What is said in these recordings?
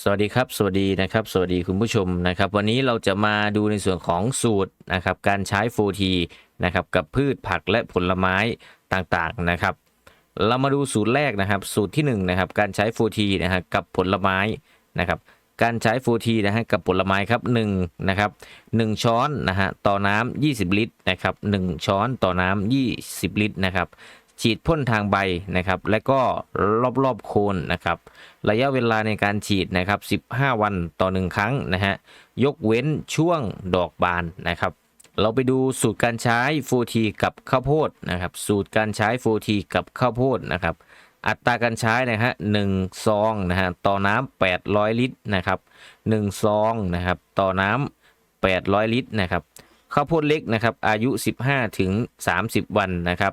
สวัสดีครับ สวัสดีนะครับ สวัสดีคุณผู้ชมนะครับ วันนี้เราจะมาดูในส่วนของสูตรนะครับการใช้ 4T นะครับกับพืชผักและผลไม้ต่างๆนะครับ เรามาดูสูตรแรกนะครับ สูตรที่1นะครับการใช้ 4T นะฮะกับผลไม้นะครับ การใช้ 4T นะฮะกับผลไม้ครับ1นะครับ1ช้อนนะฮะต่อน้ำ20 ลิตรนะครับ1ช้อนต่อน้ำ20 ลิตรนะครับ ฉีดพ่นทางใบนะครับ และก็รอบๆโคนนะครับ ระยะเวลาในการฉีดนะครับ 15 วันต่อหนึ่งครั้งนะฮะ ยกเว้นช่วงดอกบานนะครับ เราไปดูสูตรการใช้ 4T กับข้าวโพดนะครับ สูตรการใช้ 4T กับข้าวโพดนะครับ อัตราการใช้นะฮะหนึ่งซองนะฮะต่อน้ำ800 ลิตรนะครับหนึ่งซองนะครับต่อน้ำ800 ลิตรนะครับ ข้าวโพดเล็กนะครับอายุ 15ถึง30 วันนะครับ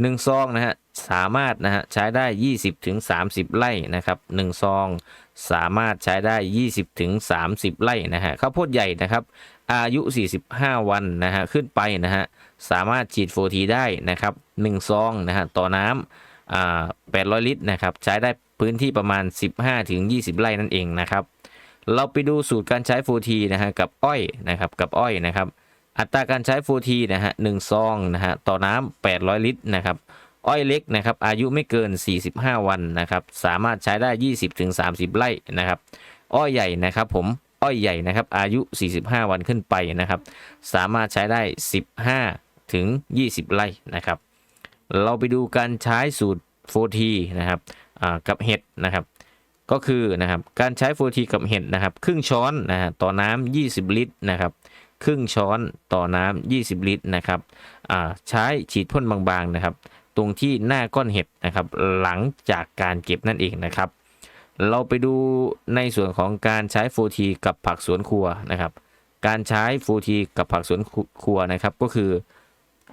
หนึ่งซองนะฮะสามารถนะฮะใช้ได้ 20ถึง30 ไร่นะครับหนึ่งซองสามารถใช้ได้ 20ถึง30 ไร่นะฮะข้าวโพดใหญ่นะครับอายุ 45 วันนะฮะขึ้นไปนะฮะสามารถฉีดโฟทีได้นะครับ1ซองนะฮะต่อน้ำอ่า800 ลิตรนะครับใช้ได้พื้นที่ประมาณ 15ถึง20 ไร่นั่นเองนะครับเราไปดูสูตรการใช้โฟทีนะฮะกับอ้อยนะครับกับอ้อยนะครับ อัตราการใช้ 4T นะฮะหนึ่งซองนะฮะต่อน้ำ800 ลิตรนะครับอ้อยเล็กนะครับอายุไม่เกิน 45 วันนะครับสามารถใช้ได้ 20ถึง30 ไร่นะครับอ้อยใหญ่นะครับผมอ้อยใหญ่นะครับอายุ 45 วันขึ้นไปนะครับสามารถใช้ได้ 15 ถึง 20 ไร่นะครับเราไปดูการใช้สูตร 4T นะครับกับเห็ดนะครับก็คือนะครับการใช้ 4T กับเห็ดนะครับครึ่งช้อนนะฮะต่อน้ำ 20 ลิตรนะครับ ครึ่งช้อนต่อน้ำ20 ลิตรนะครับอ่าใช้ฉีดพ่นบางๆนะครับ ตรงที่หน้าก้อนเห็ดนะครับ หลังจากการเก็บนั่นเองนะครับ เราไปดูในส่วนของการใช้ 4T กับผักสวนครัวนะครับ การใช้ 4T กับผักสวนครัวนะครับก็คือ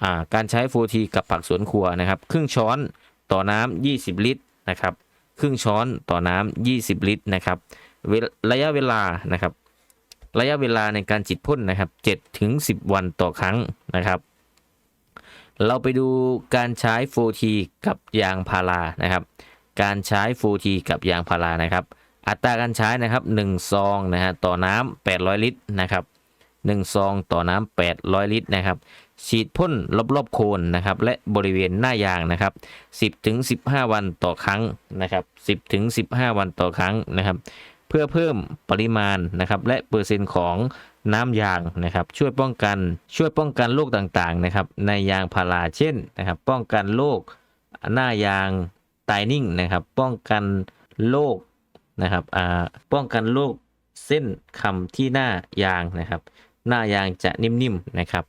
อ่าการใช้ 4T กับผักสวนครัวนะครับ ครึ่งช้อนต่อน้ำ20 ลิตรนะครับ ครึ่งช้อนต่อน้ำ20 ลิตรนะครับระยะเวลานะครับ ระยะเวลาในการฉีดพ่นนะครับ7ถึง10 วันต่อครั้งนะครับ เราไปดูการใช้ 4T กับยางพารานะครับ การใช้ 4T กับยางพารานะครับ อัตราการใช้นะครับ1ซองนะฮะต่อน้ำ800 ลิตรนะครับ1ซองต่อน้ำ800 ลิตรนะครับฉีดพ่นรอบๆโคนนะครับและบริเวณหน้ายางนะครับ 10ถึง15 วันต่อครั้งนะครับ 10ถึง15 วันต่อครั้งนะครับ เพื่อเพิ่มปริมาณนะครับและเปอร์เซ็นต์ของน้ำยางนะครับ ช่วยป้องกันช่วยป้องกันโรคต่างๆนะครับ ในยางพาราเช่นนะครับ ป้องกันโรคหน้ายางตายนิ่งนะครับ ป้องกันโรคนะครับอ่าป้องกันโรคเส้นคำที่หน้ายางนะครับ หน้ายางจะนิ่มๆนะครับ